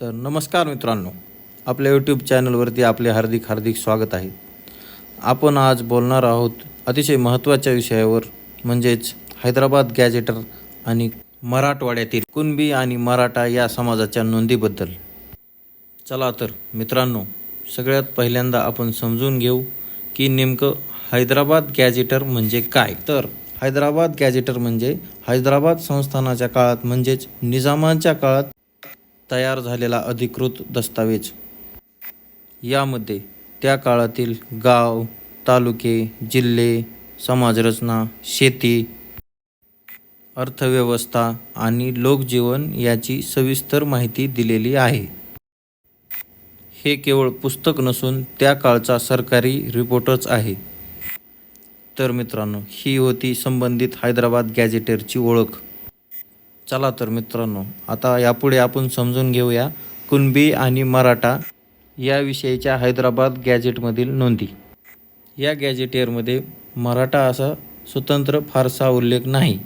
तर नमस्कार मित्रांनो आपल्या यूट्यूब चॅनलवरती आपले हार्दिक हार्दिक स्वागत आहे. आपण आज बोलणार आहोत अतिशय महत्त्वाच्या विषयावर म्हणजेच हैदराबाद गॅजेटर आणि मराठवाड्यातील कुणबी आणि मराठा या समाजाच्या नोंदीबद्दल. चला तर मित्रांनो सगळ्यात पहिल्यांदा आपण समजून घेऊ की नेमकं हैदराबाद गॅजेटर म्हणजे काय? तर हैदराबाद गॅजेटर म्हणजे हैदराबाद संस्थानाच्या काळात म्हणजेच निजामांच्या काळात तयार झालेला अधिकृत दस्तावेज. यामध्ये त्या काळातील गाव तालुके जिल्हे समाजरचना शेती अर्थव्यवस्था आणि लोकजीवन याची सविस्तर माहिती दिलेली आहे. हे केवळ पुस्तक नसून त्या काळचा सरकारी रिपोर्टच आहे. तर मित्रांनो ही होती संबंधित हैदराबाद गॅजेटेरची ओळख. चला तर मित्रांनो आता यापुढे आपण समजून घेऊया कुणबी आणि मराठा याविषयीच्या हैदराबाद गॅजेटमधील नोंदी. या गॅजेटेअरमध्ये मराठा असा स्वतंत्र फारसा उल्लेख नाही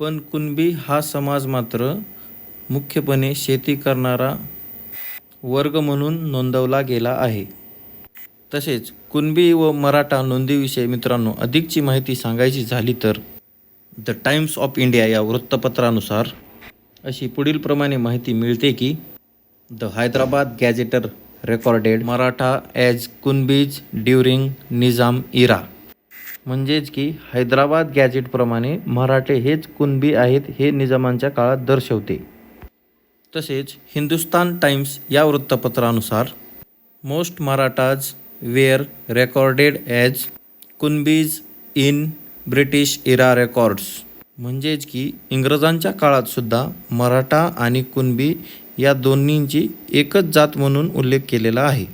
पण कुणबी हा समाज मात्र मुख्यपणे शेती करणारा वर्ग म्हणून नोंदवला गेला आहे. तसेच कुणबी व मराठा नोंदीविषयी मित्रांनो अधिकची माहिती सांगायची झाली तर द टाइम्स ऑफ इंडिया या वृत्तपत्रानुसार अशी पुढीलप्रमाणे माहिती मिळते की the Hyderabad gazetteer recorded Maratha as Kunbis during Nizam era म्हणजेच की हैदराबाद गॅजेटप्रमाणे मराठे हेच कुणबी आहेत हे निजामांच्या काळात दर्शवते. तसेच हिंदुस्तान टाइम्स या वृत्तपत्रानुसार most Marathas were recorded as Kunbis in British era records. म्हणजेच की इंग्रजांच्या काळातसुद्धा मराठा आणि कुणबी या दोन्हींची एकच जात म्हणून उल्लेख केलेला आहे.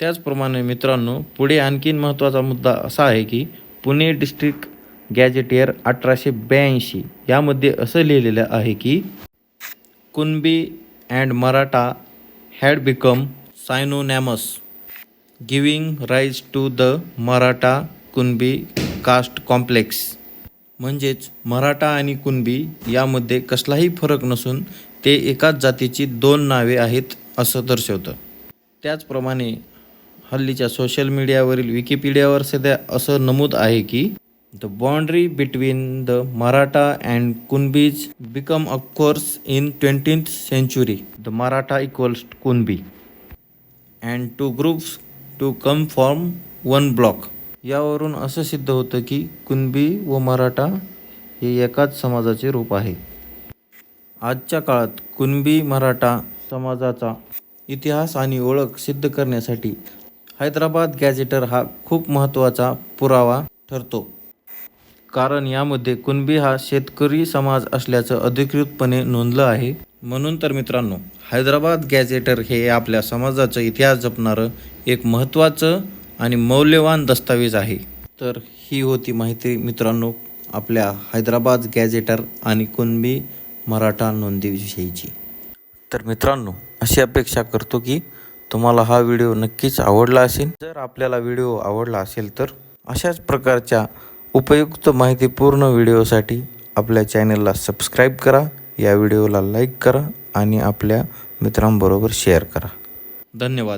त्याचप्रमाणे मित्रांनो पुढे आणखीन महत्त्वाचा मुद्दा असा आहे की पुणे डिस्ट्रिक्ट गॅजेटियर अठराशे ब्याऐंशी यामध्ये असं लिहिलेलं आहे की Kunbi and Maratha had become synonymous giving rise to the Maratha Kunbi caste complex. म्हणजेच मराठा आणि कुणबी यामध्ये कसलाही फरक नसून ते एकाच जातीची दोन नावे आहेत असं दर्शवतं. त्याचप्रमाणे हल्लीच्या सोशल मीडियावरील विकिपीडियावर सध्या असं नमूद आहे की the boundary between the Maratha and Kunbis become of course in twentieth century the Maratha equals Kunbi and two groups to come form one block यावरून असं सिद्ध होतं की कुणबी व मराठा हे एकाच समाजाचे रूप आहे. आजच्या काळात कुणबी मराठा समाजाचा इतिहास आणि ओळख सिद्ध करण्यासाठी हैदराबाद गॅजेटर हा खूप महत्त्वाचा पुरावा ठरतो. कारण यामध्ये कुणबी हा शेतकरी समाज असल्याचं अधिकृतपणे नोंदलं आहे. म्हणून तर मित्रांनो हैदराबाद गॅजेटर हे आपल्या समाजाचा इतिहास जपणारं एक महत्त्वाचं आणि मौल्यवान दस्तावेज आहे. तर ही होती माहिती मित्रांनो आपल्या हैदराबाद गॅजेटर आणि कुणबी मराठा नोंदीविषयीची तर मित्रांनो अशी अपेक्षा करतो की तुम्हाला हा व्हिडिओ नक्कीच आवडला असेल. जर आपल्याला व्हिडिओ आवडला असेल तर अशाच प्रकारच्या उपयुक्त माहितीपूर्ण व्हिडिओसाठी आपल्या चॅनलला सबस्क्राईब करा या व्हिडिओला लाईक करा आणि आपल्या मित्रांबरोबर शेअर करा. धन्यवाद.